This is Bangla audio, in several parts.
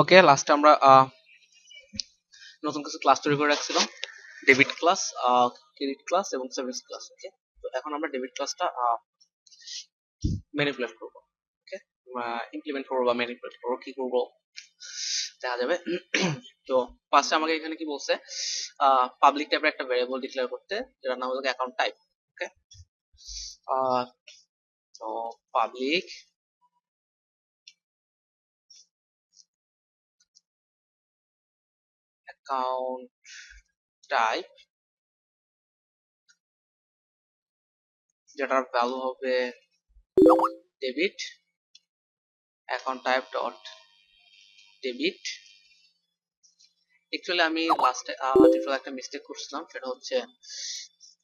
ওকে লাস্টে আমরা নতুন কিছু ক্লাস তৈরি করে রাখছিলাম। ডেবিট ক্লাস ক্রেডিট ক্লাস এবং সার্ভিস ক্লাস ওকে তো এখন আমরা ডেবিট ক্লাসটা ম্যানিপুলেট করব ওকে ইমপ্লিমেন্ট করব বা ম্যানিপুলেট করব, কি করব, দেখা যাবে। তো ফার্স্টে আমাকে এখানে কি বলছে? পাবলিক টাইপের একটা ভেরিয়েবল ডিক্লেয়ার করতে, যেটার নাম হলো অ্যাকাউন্ট টাইপ ওকে তো পাবলিক অ্যাকাউন্ট টাইপ যেটার ভ্যালু হবে debit account type dot debit actually আমি লাস্টে টিউটোরিয়াল একটা মিস্টেক করছিলাম, সেটা হচ্ছে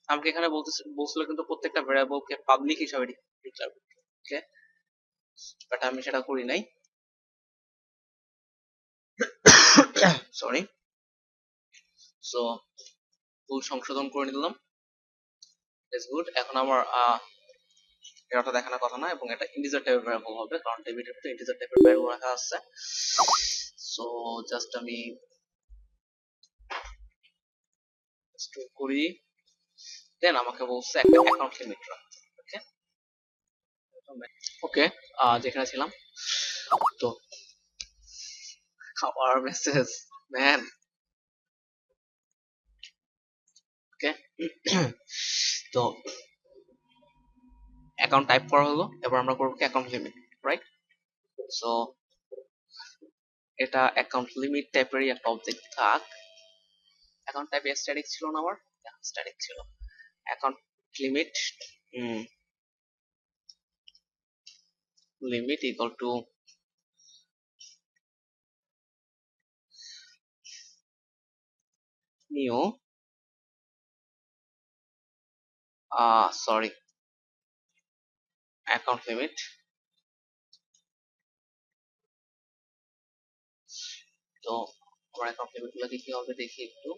আমাকে এখানে বলতে বলছিল কিন্তু প্রত্যেকটা ভেরিয়েবলকে পাবলিক হিসাবে ডিক্লেয়ার করতে ওকে বাট আমি সেটা করি নাই। সরি সো ভুল সংশোধন করে নিলাম। ইটস গুড এখন আমার এটা দেখানোর কথা না, এবং এটা ইন্টিজার টাইপের ভ্যারিয়েবল হবে, কারণ ডেবিটের তো ইন্টিজার টাইপের ভ্যারিয়েবল রাখা আছে। সো জাস্ট আমি স্টোর করি। দেন আমাকে বলছে একটা অ্যাকাউন্ট লিমিট রাখতে ওকে ওকে যেখানে ছিলাম। তো, খাওয়ার মেসেজ ম্যান তো অ্যাকাউন্ট টাইপ করা হলো, এবার আমরা করব অ্যাকাউন্ট লিমিট রাইট সো এটা অ্যাকাউন্ট লিমিট টাইপেরই একটা অবজেক্ট থাক। অ্যাকাউন্ট টাইপ স্ট্যাটিক ছিল না আমার? স্ট্যাটিক ছিল। Account limit limit equal to new uh sorry. Account limit. তো আমার অ্যাকাউন্ট লিমিটগুলো কি হবে দেখি একটু।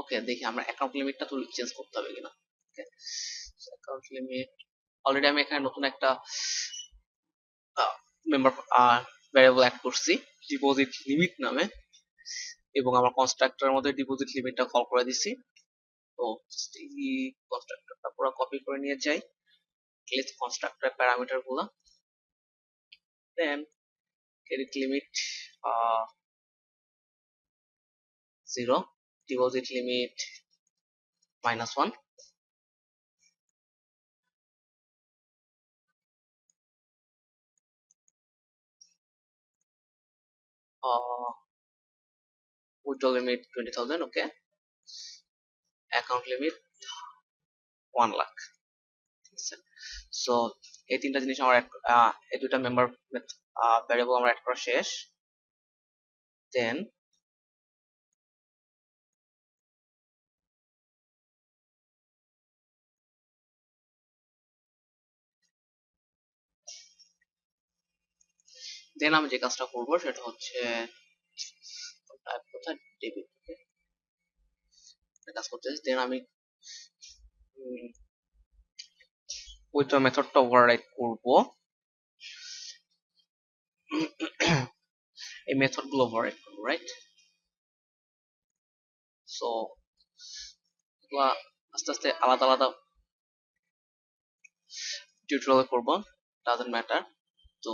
ওকে দেখি আমরা অ্যাকাউন্ট লিমিটটা তো চেঞ্জ করতে হবে কিনা। ওকে অ্যাকাউন্ট লিমিট অলরেডি আমি এখানে নতুন একটা মেম্বার ভ্যারিয়েবল অ্যাড করছি। ডিপোজিট লিমিট নামে। এবং আমার কনস্ট্রাক্টরের মধ্যে ডিপোজিট লিমিটটা কল করে দিছি। তো এই কনস্ট্রাক্টরটা পুরো কপি করে নিয়ে যাই। Click constructor প্যারামিটারগুলো। Then credit limit zero deposit limit minus one uh, withdrawal limit 20000 okay? Account limit 1 lakh ঠিক এই তিনটা জিনিস আমার এই দুটা মেম্বার ভ্যারিয়েবল আমার অ্যাড করা শেষ। দেন দেন আমি যে কাজটা করব সেটা হচ্ছে type কোথায় ডেবিট কাজ করতেছি দেন আমি উইথড্র মেথডটা ওভাররাইড করব। এই মেথডগুলো ওভাররাইড করব রাইট সো আস্তে আস্তে আলাদা আলাদা টিউটোরিয়াল করব ডাজন্ট ম্যাটার তো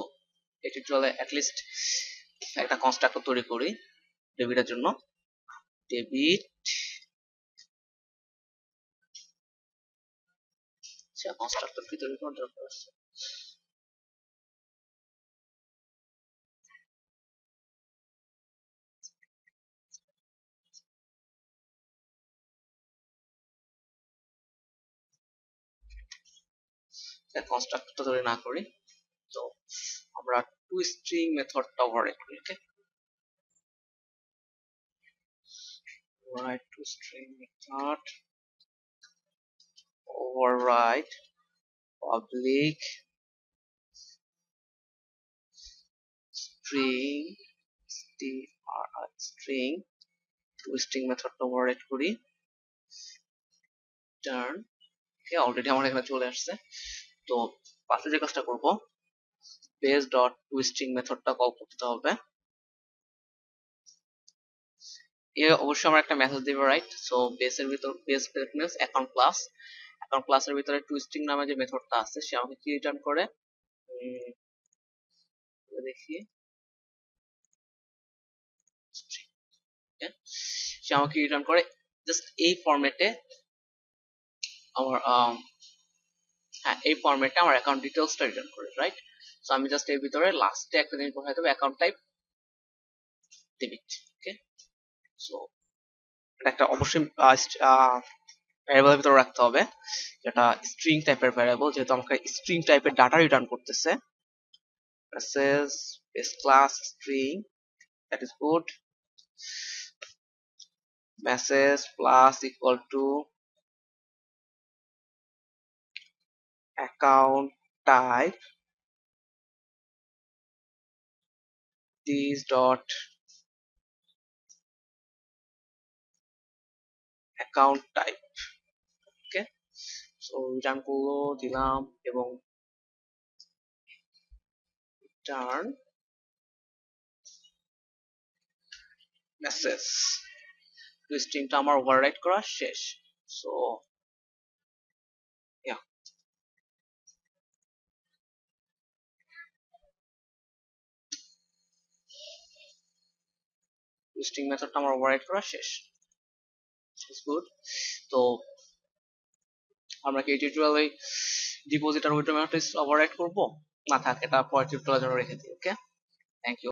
এই টিউটোরিয়ালে অ্যাটলিস্ট একটা কনস্ট্রাক্টর তৈরি করি। ডেবিটের জন্য। ডেবিট আচ্ছা কনস্ট্রাক্টর কি তৈরি করার দরকার আছে? কনস্ট্রাক্টর তৈরি না করি। তো আমরা টু স্ট্রিং মেথডটা ওভাররাইড করি okay override to string method override. Public. String. Str string. To string মেথডটা ওভাররাইড করি। টার্ন ওকে অলরেডি আমার এখানে চলে আসছে। তো পাশে যে কাজটা করব বেস ডট টুইস্টিং মেথডটা কল করতে হবে। এ অবশ্যই আমরা একটা মেসেজ দিব রাইট সো বেসের ভিতর base means account class account ক্লাসের ভিতরে টুইস্টিং নামে যে মেথডটা আছে সে আমাকে কি রিটার্ন করে? দেখি। সে আমাকে রিটার্ন করে জাস্ট এই ফরম্যাটে আমার আম, হ্যাঁ এই ফরম্যাটে আমার অ্যাকাউন্ট ডিটেলসটা রিটার্ন করে রাইট সো আমি জাস্ট এর ভিতরে লাস্টে একটা জিনিস বসাই দেবো account type debit okay so একটা অবশ্যই ভ্যারিয়েবলের ভিতরে রাখতে হবে। যেটা স্ট্রিং টাইপের ভ্যারিয়েবল যেহেতু আমাকে স্ট্রিং টাইপের ডাটা রিটার্ন করতেছে। Message base class string that is good message plus equal to account type, this dot account type okay so return করল, দিলাম এবং রিটার্ন মেসেজ স্ট্রিংটা আমার ওভাররাইট করা শেষ। সো স্ট্রিং মেথডটা আমার ওভাররাইট করা শেষ। গুড তো আমরা কি টিউটোরিয়ালে ডিপোজিট আর উইথড্র মেথড ওভাররাইট করব? না থাকে এটা পরের টিউটোরিয়ালের জন্য রেখে দিই ওকে থ্যাংক ইউ